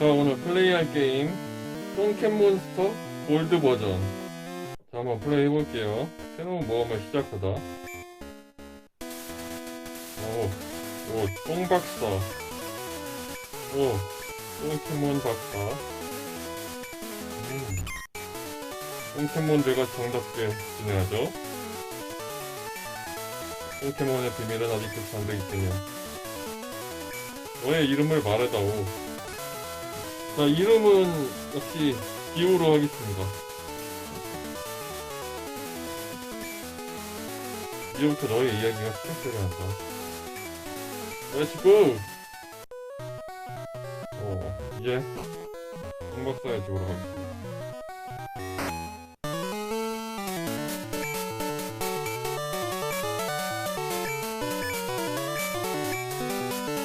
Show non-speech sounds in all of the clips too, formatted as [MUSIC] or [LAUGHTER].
자 오늘 플레이할 게임 똥캔몬스터 골드 버전. 자 한번 플레이 해볼게요. 새로운 모험을 시작하다. 오오 똥박사. 오 똥캔몬 박사. 음 똥캔몬들과 정답게 진행하죠. 똥캐몬의 비밀은 아직도 잠들있군요 너의 이름을 말해다오 자, 이름은 역시 기호로 하겠습니다. 이제부터 너의 이야기가 시작되려 한다. 렛츠고! 어, 이제 홍박사의 집으로 가겠습니다.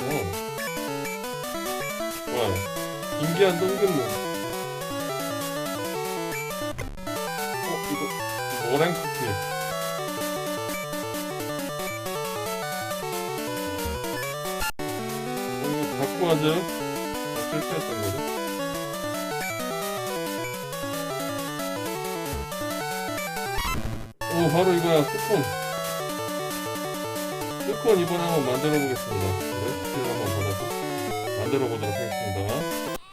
어. 좋아요. 신기한 뜬금무. 어, 이거, 노랭 쿠키. 어, 이거 갖고 가죠? 실패했던 거죠? 오, 바로 이거야, 스콘. 스콘 이번에 한번 만들어 보겠습니다. 레시피를 한번 받아서 만들어 보도록 하겠습니다.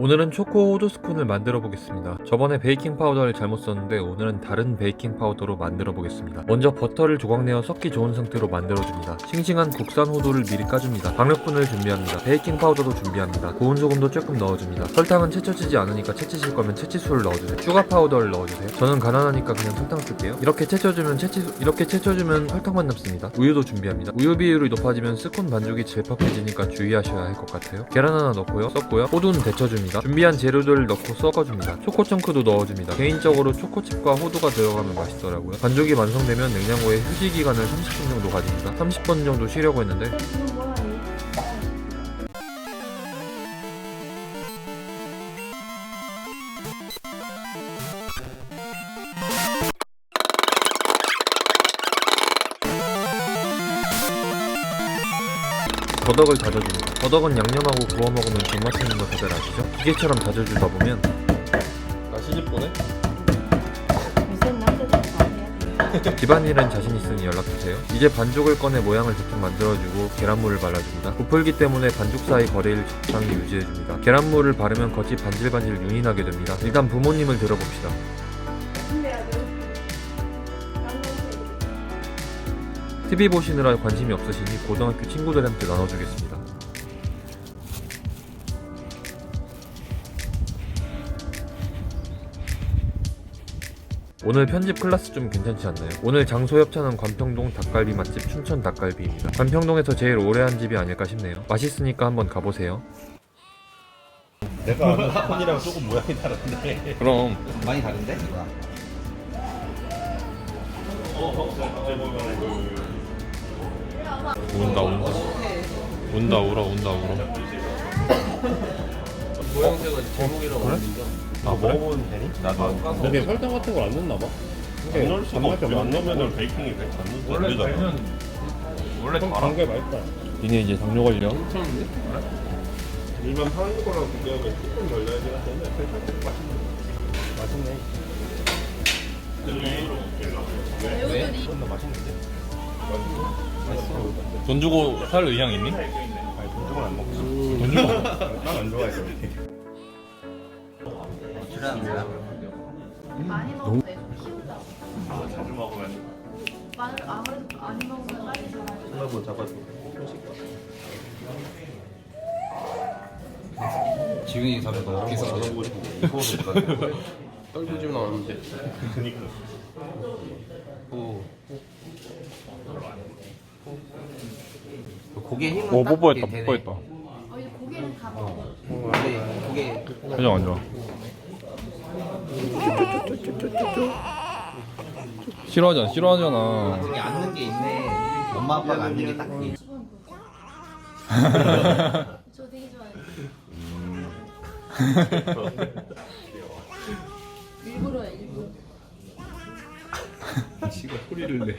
오늘은 초코 호두 스콘을 만들어 보겠습니다. 저번에 베이킹 파우더를 잘못 썼는데 오늘은 다른 베이킹 파우더로 만들어 보겠습니다. 먼저 버터를 조각내어 섞기 좋은 상태로 만들어 줍니다. 싱싱한 국산 호두를 미리 까줍니다. 박력분을 준비합니다. 베이킹 파우더도 준비합니다. 고운 소금도 조금 넣어줍니다. 설탕은 채쳐지지 않으니까 채치실 거면 채치수를 넣어주세요. 슈가 파우더를 넣어주세요. 저는 가난하니까 그냥 설탕 쓸게요. 이렇게 채쳐주면 채치수 이렇게 채쳐주면 설탕만 남습니다. 우유도 준비합니다. 우유 비율이 높아지면 스콘 반죽이 질퍽해지니까 주의하셔야 할 것 같아요. 계란 하나 넣고요. 섞고요. 호두는 데쳐줍니다. 준비한 재료들을 넣고 섞어줍니다. 초코 청크도 넣어줍니다. 개인적으로 초코칩과 호두가 들어가면 맛있더라고요. 반죽이 완성되면 냉장고에 휴지 기간을 30분 정도 가집니다. 30분 정도 쉬려고 했는데 더덕을 다져줍니다. 더덕은 양념하고 구워 먹으면 존맛있는 거 다들 아시죠? 기계처럼 다져주다 보면 나 남자들 다 해야 돼. 집안일은 자신 있으니 연락주세요. 이제 반죽을 꺼내 모양을 대충 만들어주고 계란물을 발라줍니다. 부풀기 때문에 반죽 사이 거리를 적당히 유지해줍니다. 계란물을 바르면 겉이 반질반질 윤이 나게 됩니다. 일단 부모님을 들어봅시다. TV 보시느라 관심이 없으시니 고등학교 친구들한테 나눠주겠습니다. 오늘 편집 클래스 좀 괜찮지 않나요? 오늘 장소 협찬은 관평동 닭갈비 맛집 춘천 닭갈비입니다. 관평동에서 제일 오래 한 집이 아닐까 싶네요. 맛있으니까 한번 가보세요. 내가 아는 스콘이랑 조금 모양이 다른데 그럼 많이 다른데? 온다 온다 온다 울어 온다 울어 모양새가 제목이랑 그래? 아 그래? 먹어보면 되니? 나도 거기에 설탕 같은 걸 안 넣나 봐. 안 넣을 수가 단맛이 없지 안? 넣으면 베이킹이 안 넣어도 원래 안 되잖아 달면 원래 그럼 달아 단게 맛있다. 니네 이제 당뇨 걸려 괜찮은데? 일반 파는 거랑 비교하면 조금 덜 되긴 한데 괜찮게 맛있네 맛있네. 더 맛있는데? 맛있어 돈 주고 살 의향 있니? 아니 돈 주고는 안 먹지 돈 주고 딴안 좋아해서 많이 먹으면 내 키우자. 자주 먹으면 마늘 아무래도 많이 먹으면 빨리 자라요. 못 잡아줘 지훈이 잡아서 어떻게 잡아줘? 떨구지는 않았는데 그니까 오. 고개 힘은 오 딱 뽀뽀했다 되네. 뽀뽀했다 어, 이제 고기는 다 먹어. 근데 고개 표정 안 좋아 싫어하잖아 싫어하잖아 저기 앉는 게 있네. 엄마 아빠가 앉는 게딱 돼. [LAUGHS] 저 되게 좋아해요. [LAUGHS] 일부러요, 일부러. [LAUGHS] 소리를 내